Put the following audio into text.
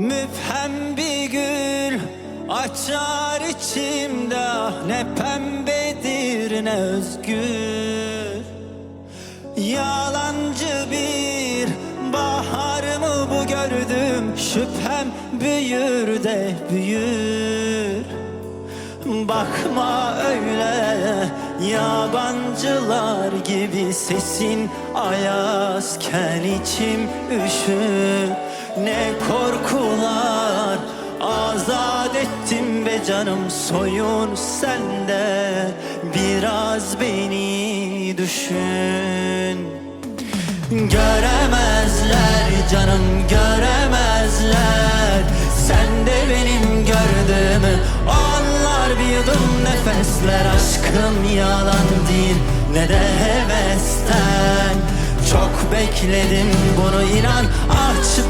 Müphem bir gül açar içimde. Ne pembedir ne özgür. Yalancı bir bahar mı bu gördüm? Şüphem büyür de büyür. Bakma öyle yabancılar gibi. Sesin ayazken içim üşür. Ne korkular azat ettim ve canım soyun sende. Biraz beni düşün. Göremezler canım göremezler. Sen de benim gördüğümü Onlar bir yudum nefesler. Aşkım yalan değil ne de hevesten. Çok bekledim bunu inan Aç